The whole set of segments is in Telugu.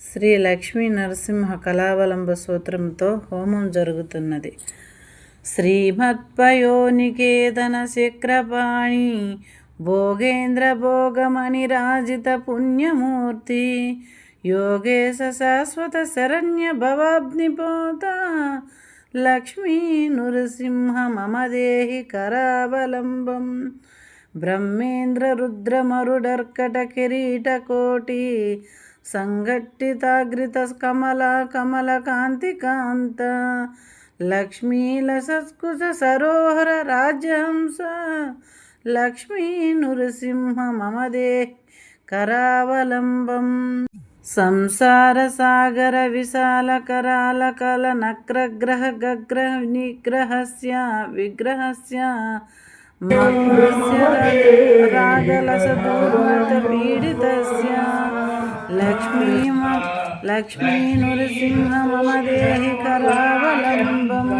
శ్రీ లక్ష్మీ నరసింహ కళావలంబ సూత్రంతో హోమం జరుగుతున్నది. శ్రీమత్పయోనికేతన శక్రపాణి భోగేంద్ర భోగమణి రాజిత పుణ్యమూర్తి యోగేశ శాశ్వత శరణ్య భవాబ్నిపోత లక్ష్మీ నృసింహ మమ దేహి కరావలంబం బ్రహ్మేంద్ర రుద్రమరుడర్కట కిరీటకోటి సంఘటితాగ్రిత కమల కమల కాంతి కాంత లక్ష్మీల సత్కుశ సరోహర రాజహంస లక్ష్మీ నృసింహ మమదే కరావలంబం. సంసార సాగర విశాల కరాల కల నక్రగ్రహ గగ్రహ నిగ్రహస్య విగ్రహస్య రాగలసదూర్మత పీడితస్య లక్ష్మీ లక్ష్మీ నృసింహ మమ దేహి కరావలంబం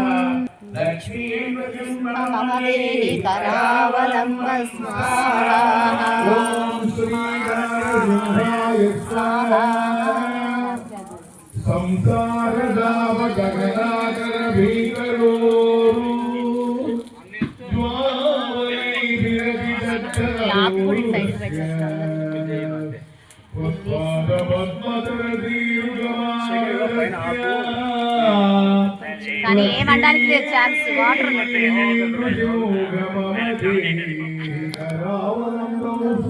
యాపూడి సైడ్ పెట్టేస్తాను. కానీ ఏమనడానికి లేదు ఛాన్స్ వాటర్ ఓం శ్రీ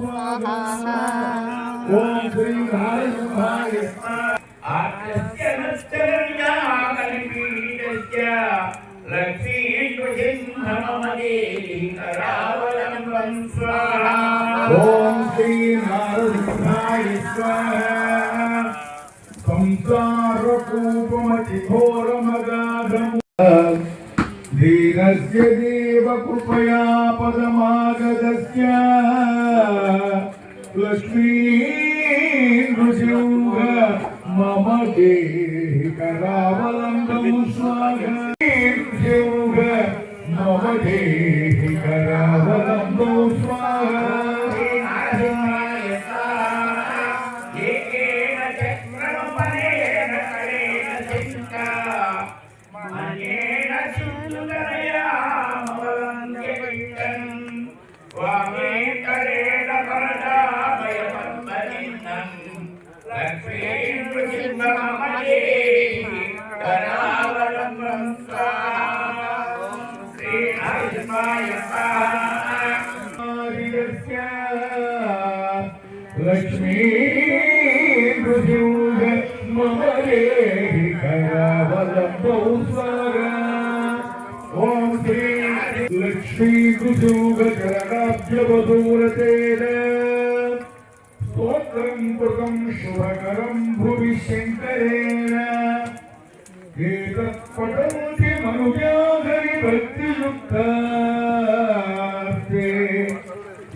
నారాయణ ఓం శ్రీ నారసింహాయ స్వాహ సంసారకూపమతి ఘోరమగాధము ధీరస్య దేవ కృపయా పదమాగదస్య. లక్ష్మీ నృసింహ మమ దేహి కరావలంబం స్వాహ నృసింహ మమ దేహి లక్ష్మీ నృసింహ మమ దేహి కరావలంబౌ స్వాహ ఓం లక్ష్మీ నృసింహ చరణాభ్యవదూరతేన స్తోత్రం కృతం శుభకరం భువి శంకరేణ ఏతత్పఠంతి మనువ్యాధరి భక్తియుక్తాస్తే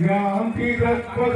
యాంతి తత్పద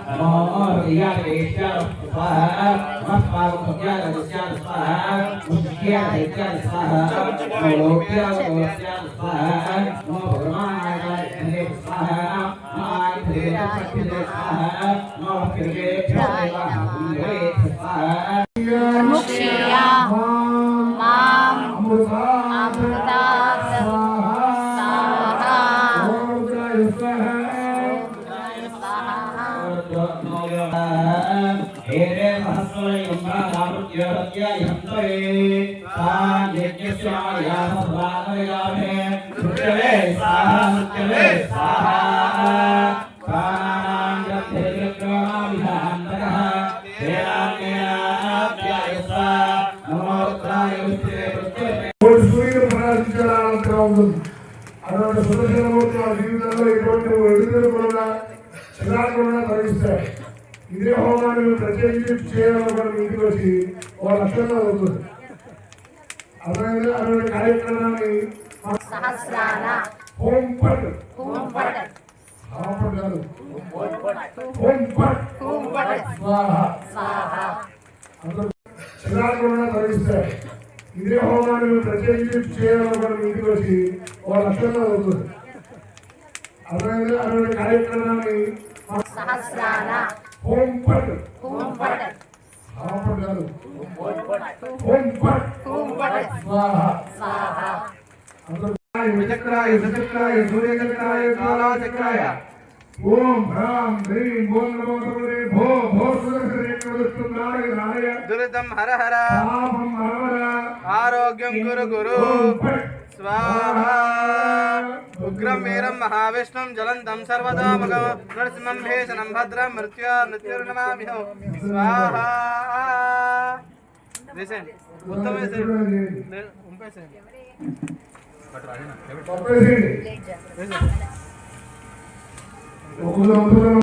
दैत्या स्वाहा मत्पार्वत्या रजस्या स्वाहा मुख्या दैत्या स्वाहा नवलोक्या गोस्या स्वाहा नमो भगवानाय स्वाहा नमो आय भगवानाय स्वाहा नमो फिरगे విష్ణుమూర్తి ఆ జీవితంలో ఎటువంటి ఎదుగుదల కూడా చిరాకుండా తొలగిస్తారు ఇదే హోమాన్ని ప్రత్యేకించి చేయాలని ఇంటికి వచ్చి వాళ్ళ లక్షణంగా అవుతుంది అర్థమైందా అటువంటి కార్యక్రమాన్ని సహస్రాన హోం కాదు హోం స్వాహ స్వాహ అందరూ చిరాకుండా తొలగిస్తారు ఇదే హోమాన్ని ప్రత్యేకించి చేయాలని ఇంటికి వచ్చి వాళ్ళ లక్షణంగా అవుతుంది అర్థమైందా అటువంటి కార్యక్రమాన్ని సహస్రాన హోం పట్ కుంపట హాపట్ కాదు హోం పట్ కుంపట స్వాహ స్వాహ అందరూ విచక్రాయ సచక్రాయ సూర్యచక్రాయ కాలాచక్రాయ ఓం హ్రాం హ్రీం ఓం నమో భగవతే భో భో సురక్షరేణ నాయ దురితం హర హర పాపం హరవర ఆరోగ్యం కురు గురు ఓం పట్ స్వాహ. ఉగ్రం వీరం మహావిష్ణుం జ్వలంతం సర్వతోముఖం నరసింహం భీషణం భద్రం మృత్యు మృత్యుర్నమామిహం. స్వాహ. వేసేయండి. మొత్తం వేసేయండి. లే- ఉంపేసేయండి. పంపేసేయండి వేసేయండి ఒక్కొక్క